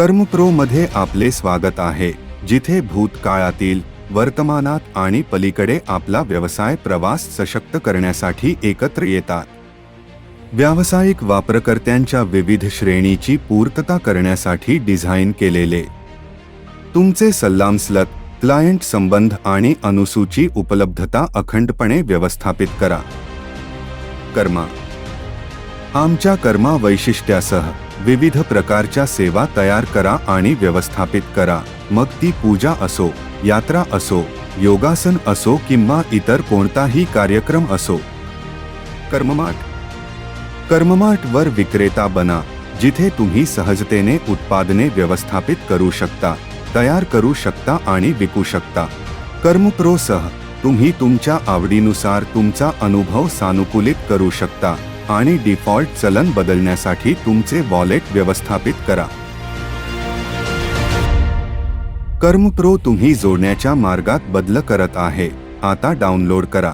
कर्मप्रो मध्ये आपले स्वागत आहे जिथे भूतकाळातील वर्तमानात आणि पलीकडे आपला व्यवसाय प्रवास सशक्त करण्यासाठी एकत्र येतात. व्यावसायिक वापरकर्त्यांच्या विविध श्रेणीची पूर्तता करण्यासाठी डिझाईन केलेले. तुमचे सल्लामसलत क्लायंट संबंध आणि अनुसूची उपलब्धता अखंडपणे व्यवस्थापित करा. कर्मा आमच्या कर्मा वैशिष्ट्यासह विविध प्रकारच्या सेवा तयार करा आणि व्यवस्थापित करा. मग ती पूजा असो यात्रा असो योगासन असो किंवा इतर कोणताही कार्यक्रम असो. कर्ममाट कर्ममाट वर विक्रेता बना जिथे तुम्ही सहजतेने उत्पादने व्यवस्थापित करू शकता तयार करू शकता आणि विकू शकता. कर्मप्रोसह तुम्ही तुमच्या आवडीनुसार तुमचा अनुभव सानुकूलित करू शकता. आणि डिफॉल्ट चलन बदलण्यासाठी तुमचे वॉलेट व्यवस्थापित करा. कर्मप्रो तुम्ही जोडण्याच्या मार्गात बदल करत आहे. आता डाउनलोड करा.